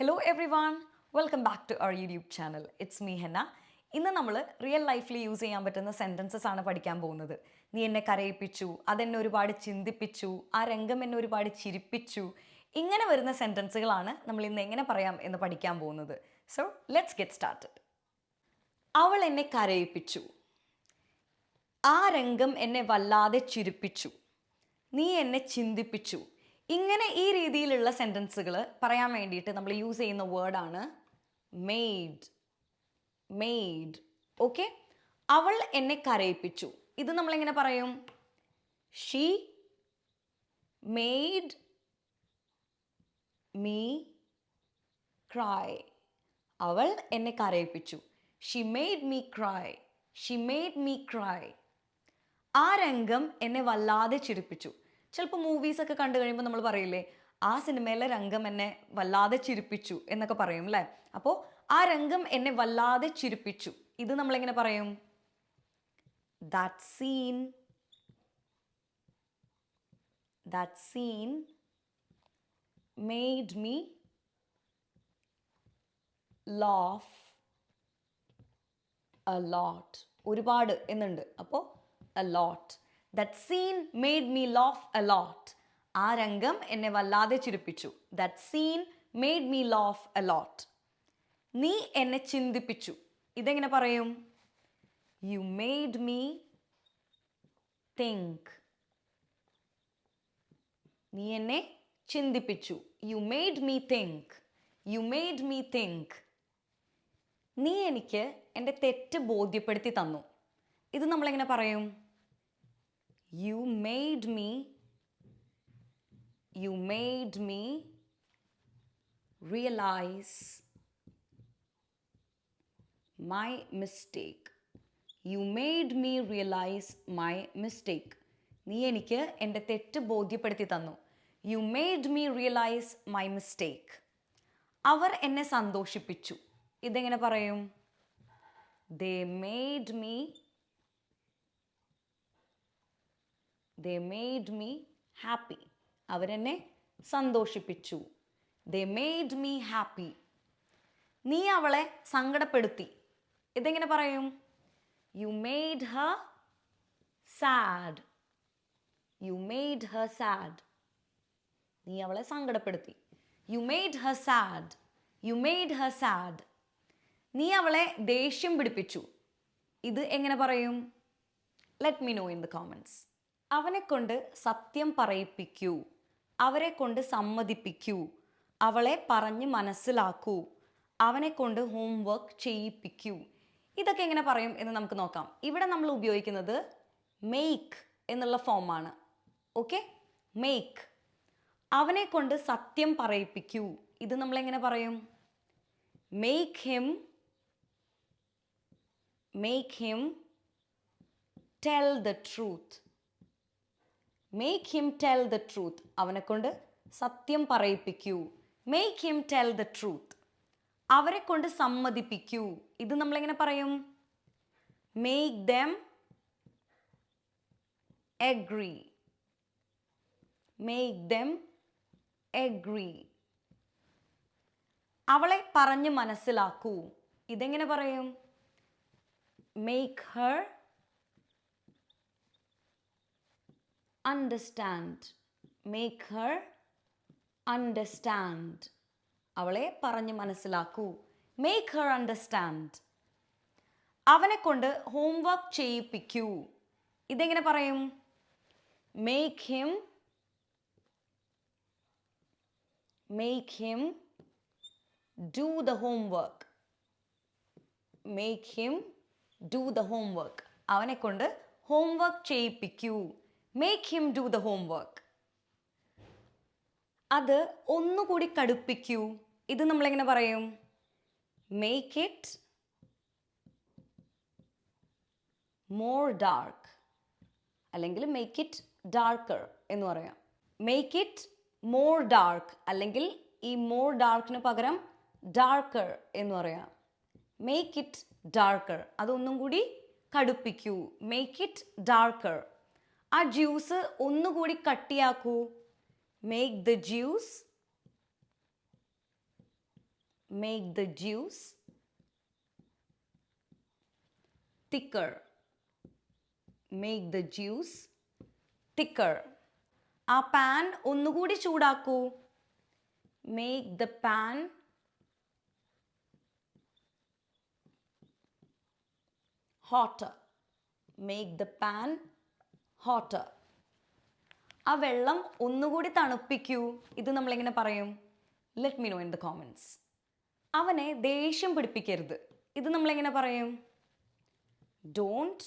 Hello everyone welcome back to our YouTube channel it's me Henna ഇന്ന് നമ്മൾ real ലൈഫിൽ use ചെയ്യാൻ പറ്റുന്ന സെന്റൻസസ് ആണ് പഠിക്കാൻ പോകുന്നത്. നീ എന്നെ കരയിപ്പിച്ചു അതെന്നെ ഒരുപാട് ചിന്തിപ്പിച്ചു ആ രംഗം എന്നെ ഒരുപാട് ചിരിപ്പിച്ചു. ഇങ്ങനെ വരുന്ന സെന്റൻസുകളാണ് നമ്മൾ ഇന്ന് എങ്ങനെ പറയാം എന്ന് പഠിക്കാൻ പോകുന്നത്. സോ ലെറ്റ്സ് ഗെറ്റ് സ്റ്റാർട്ടഡ് അവൾ എന്നെ കരയിപ്പിച്ചു. ആ രംഗം എന്നെ വല്ലാതെ ചിരിപ്പിച്ചു. നീ എന്നെ ചിന്തിപ്പിച്ചു. ഇങ്ങനെ ഈ രീതിയിലുള്ള സെന്റൻസുകൾ പറയാൻ വേണ്ടിയിട്ട് നമ്മൾ യൂസ് ചെയ്യുന്ന വേർഡാണ് മെയ്ഡ് മെയ്ഡ് ഓക്കെ അവൾ എന്നെ കരയിപ്പിച്ചു. ഇത് നമ്മളെങ്ങനെ പറയും? ഷീ മെയ്ഡ് മീ ക്രൈ അവൾ എന്നെ കരയിപ്പിച്ചു. She made me cry she made me cry ആ രംഗം എന്നെ വല്ലാതെ ചിരിപ്പിച്ചു. ചിലപ്പോൾ മൂവീസൊക്കെ കണ്ടു കഴിയുമ്പോൾ നമ്മൾ പറയില്ലേ ആ സിനിമയിലെ രംഗം എന്നെ വല്ലാതെ ചിരിപ്പിച്ചു എന്നൊക്കെ പറയും അല്ലേ? അപ്പോൾ ആ രംഗം എന്നെ വല്ലാതെ ചിരിപ്പിച്ചു. ഇത് നമ്മളെങ്ങനെ പറയും? That scene that scene made me laugh a lot ഒരുപാട് എന്നുണ്ട്. അപ്പോൾ a lot that scene made me laugh a lot ആ രംഗം എന്നെ വല്ലാതെ ചിരിപ്പിച്ചു. That scene made me laugh a lot നീ എന്നെ ചിന്തിപ്പിച്ചു. ഇതെങ്ങനെ പറയും? യു മെയ്ഡ് മീ തിങ്ക് നീ എന്നെ ചിന്തിപ്പിച്ചു. You made me think you made me think നീ എനിക്ക് എന്റെ തെറ്റ് ബോധ്യപ്പെടുത്തി തന്നു. ഇത് നമ്മളെങ്ങനെ പറയും? You made me you made me realise my mistake you made me realise my mistake നീ എനിക്ക് എന്റെ തെറ്റ് ബോധ്യപ്പെടുത്തി തന്നു. You made me realise my mistake അവർ എന്നെ സന്തോഷിപ്പിച്ചു. ഇതെങ്ങനെ പറയും? They made me they made me happy അവരെന്നെ സന്തോഷിപ്പിച്ചു. ദേ മെയ്ഡ് മീ ഹാപ്പി നീ അവളെ സങ്കടപ്പെടുത്തി. ഇതെങ്ങനെ പറയും? You made her sad you made her sad നീ അവളെ സങ്കടപ്പെടുത്തി. You made her sad you made her sad നീ അവളെ ദേഷ്യം പിടിപ്പിച്ചു. ഇത് എങ്ങനെ പറയും? Let me know in the comments അവനെ കൊണ്ട് സത്യം പറയിപ്പിക്കൂ. അവരെ കൊണ്ട് സമ്മതിപ്പിക്കൂ. അവളെ പറഞ്ഞ് മനസ്സിലാക്കൂ. അവനെ കൊണ്ട് ഹോംവർക്ക് ചെയ്യിപ്പിക്കൂ. ഇതൊക്കെ എങ്ങനെ പറയും എന്ന് നമുക്ക് നോക്കാം. ഇവിടെ നമ്മൾ ഉപയോഗിക്കുന്നത് മെയ്ക്ക് എന്നുള്ള ഫോമാണ് ഓക്കെ മെയ്ക്ക് അവനെ കൊണ്ട് സത്യം പറയിപ്പിക്കൂ. ഇത് നമ്മൾ എങ്ങനെ പറയും? Make him make him tell the truth make him tell the truth അവനെ കൊണ്ട് സത്യം പറയിപ്പിക്കൂ. Make him tell the truth അവരെ കൊണ്ട് സമ്മതിപ്പിക്കൂ. ഇത് നമ്മളെങ്ങനെ പറയും? Make them agree make them agree അവളെ പറഞ്ഞ് മനസ്സിലാക്കൂ. ഇതെങ്ങനെ പറയും? Make her understand make her understand അവളെ പറഞ്ഞ് മനസ്സിലാക്കൂ. മേക്ക് ഹർ അണ്ടർസ്റ്റാൻഡ് അവനെ കൊണ്ട് ഹോംവർക്ക് ചെയ്യിപ്പിക്കൂ. ഇതെങ്ങനെ പറയും? Make him make him do the homework make him do the homework അവനെ കൊണ്ട് homework ചെയ്യിപ്പിക്കൂ. Make him do the homework അത് ഒന്നുകൂടി കടുപ്പിക്കൂ. ഇത് നമ്മളെങ്ങനെ പറയും? മേക്ക് ഇറ്റ് മോർ ഡാർക്ക് അല്ലെങ്കിൽ മേക്ക് ഇറ്റ് ഡാർക്കർ എന്ന് പറയാം. മേക്ക് ഇറ്റ് മോർ ഡാർക്ക് അല്ലെങ്കിൽ ഈ മോർ ഡാർക്കിന് പകരം ഡാർക്കർ എന്ന് പറയാം. മേക്ക് ഇറ്റ് ഡാർക്കർ അതൊന്നും കൂടി കടുപ്പിക്കൂ. മേക്ക് ഇറ്റ് ഡാർക്കർ ആ ജ്യൂസ് ഒന്നുകൂടി കട്ടിയാക്കൂ. Make the juice make the juice. Thicker. Make the juice thicker. ആ പാൻ ഒന്നുകൂടി ചൂടാക്കൂ. Make the pan hotter make the pan hotter ആ വെള്ളം ഒന്നുകൂടി തണുപ്പിക്കൂ. ഇത് നമ്മളെങ്ങനെ പറയും? Let me know in the comments അവനെ ദേഷ്യം പിടിപ്പിക്കരുത്. ഇത് നമ്മളെങ്ങനെ പറയും? ഡോണ്ട്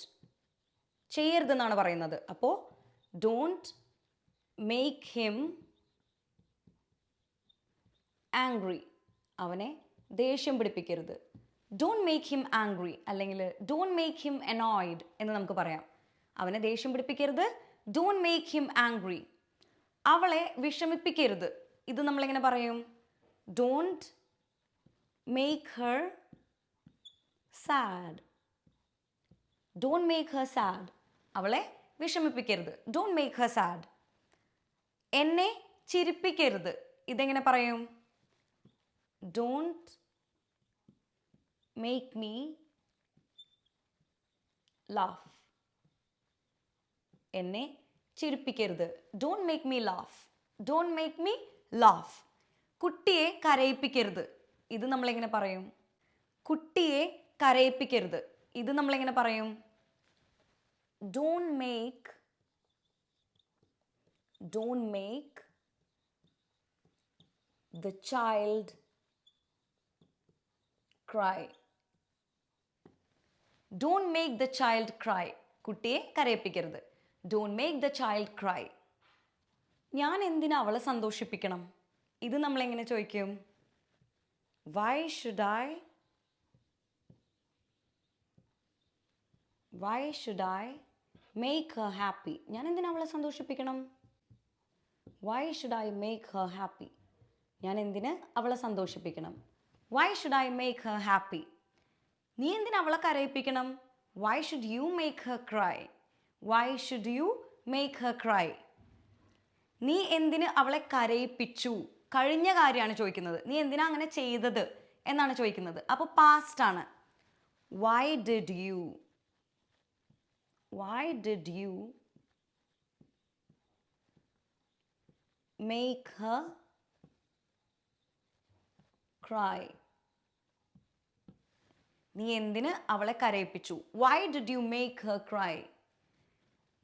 ചെയ്യരുതെന്നാണ് പറയുന്നത്. അപ്പോൾ ഡോണ്ട് മേക്ക് ഹിം ആംഗ്രി അവനെ ദേഷ്യം പിടിപ്പിക്കരുത്. ഡോണ്ട് മേക്ക് ഹിം ആംഗ്രി അല്ലെങ്കിൽ ഡോണ്ട് മേക്ക് ഹിം അനോയിഡ് എന്ന് നമുക്ക് പറയാം. അവനെ ദേഷ്യം പിടിപ്പിക്കരുത്. ഡോണ്ട് മേക്ക് ഹിം ആംഗ്രി അവളെ വിഷമിപ്പിക്കരുത്. ഇത് നമ്മളെങ്ങനെ പറയും? Don't make her sad don't make her sad അവളെ വിഷമിപ്പിക്കരുത്. ഡോണ്ട് മേക്ക് ഹർ സാഡ് എന്നെ ചിരിപ്പിക്കരുത്. ഇതെങ്ങനെ പറയും? ഡോണ്ട് മേക്ക് മീ ലാഫ് എന്നെ ചിരിപ്പിക്കരുത്. Don't make me laugh don't make me laugh കുട്ടിയെ കരയിപ്പിക്കരുത്. ഇത് നമ്മളെങ്ങനെ പറയും? കുട്ടിയെ കരയിപ്പിക്കരുത്. ഇത് നമ്മളെങ്ങനെ പറയും? Don't make don't make the child cry don't make the child cry കുട്ടിയെ കരയിപ്പിക്കരുത്. Don't make the child cry ഞാൻ എന്തിനാ അവളെ സന്തോഷിപ്പിക്കണം? ഇത് നമ്മളെങ്ങനെ ചോദിക്കും? Why should I why should I make her happy ഞാൻ എന്തിനാ അവളെ സന്തോഷിപ്പിക്കണം? Why should I make her happy ഞാൻ എന്തിന് അവളെ സന്തോഷിപ്പിക്കണം? Why should I make her happy നീ എന്തിനാ അവളെ കരയിപ്പിക്കണം? Why should you make her cry why should you make her cry നീ എന്തിന് അവളെ കരയിപ്പിച്ചു? കഴിഞ്ഞ കാര്യമാണ് ചോദിക്കുന്നത്. നീ എന്തിനാ അങ്ങനെ ചെയ്തത് എന്നാണ് ചോദിക്കുന്നത്. അപ്പോൾ പാസ്റ്റ് ആണ്. Why did you why did you make her cry നീ എന്തിന് അവളെ കരയിപ്പിച്ചു? Why did you make her cry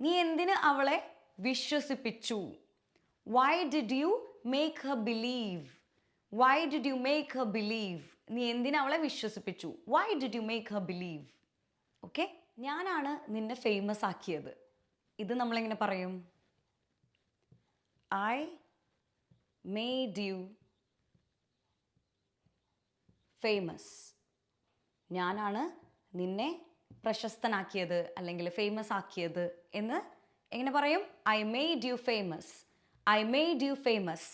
നീ എന്തിന് അവളെ വിശ്വസിപ്പിച്ചു? Why did you make her believe why did you make her believe നീ എന്തിന് അവളെ വിശ്വസിപ്പിച്ചു? Why did you make her believe okay ഞാനാണ് നിന്നെ ഫേമസ് ആക്കിയത്. ഇത് നമ്മളെങ്ങനെ പറയും? ഐ മേഡ് യു ഫേമസ് ഞാനാണ് നിന്നെ പ്രശസ്തനാക്കിയത് അല്ലെങ്കിൽ ഫേമസ് ആക്കിയത് എന്ന് എങ്ങനെ പറയും? I made you famous I made you famous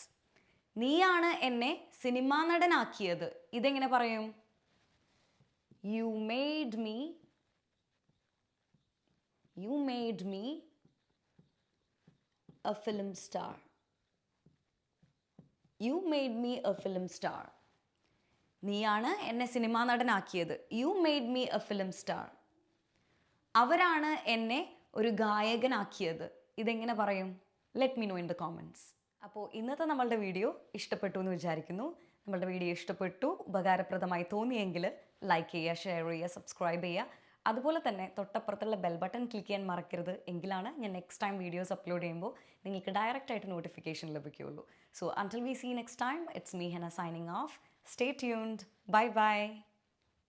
നീയാണ് എന്നെ സിനിമാ നടനാക്കിയത്. ഇതെങ്ങനെ പറയും? You made me you made me a film star you made me a film star നീയാണ് എന്നെ cinema നടനാക്കിയത്. You made me a film star അവരാണ് എന്നെ ഒരു ഗായകനാക്കിയത്. ഇതെങ്ങനെ പറയും? Let me know in the comments അപ്പോൾ ഇന്നത്തെ നമ്മളുടെ വീഡിയോ ഇഷ്ടപ്പെട്ടു എന്ന് വിചാരിക്കുന്നു. നമ്മളുടെ വീഡിയോ ഇഷ്ടപ്പെട്ടു ഉപകാരപ്രദമായി തോന്നിയെങ്കിൽ ലൈക്ക് ചെയ്യുക ഷെയർ ചെയ്യുക സബ്സ്ക്രൈബ് ചെയ്യുക. അതുപോലെ തന്നെ തൊട്ടപ്പുറത്തുള്ള ബെൽ ബട്ടൺ ക്ലിക്ക് ചെയ്യാൻ മറക്കരുത്. എങ്കിലാണ് ഞാൻ നെക്സ്റ്റ് ടൈം വീഡിയോസ് അപ്ലോഡ് ചെയ്യുമ്പോൾ നിങ്ങൾക്ക് ഡയറക്റ്റ് ആയിട്ട് നോട്ടിഫിക്കേഷൻ ലഭിക്കുകയുള്ളൂ. So until we see next time it's me Hena signing off stay tuned bye bye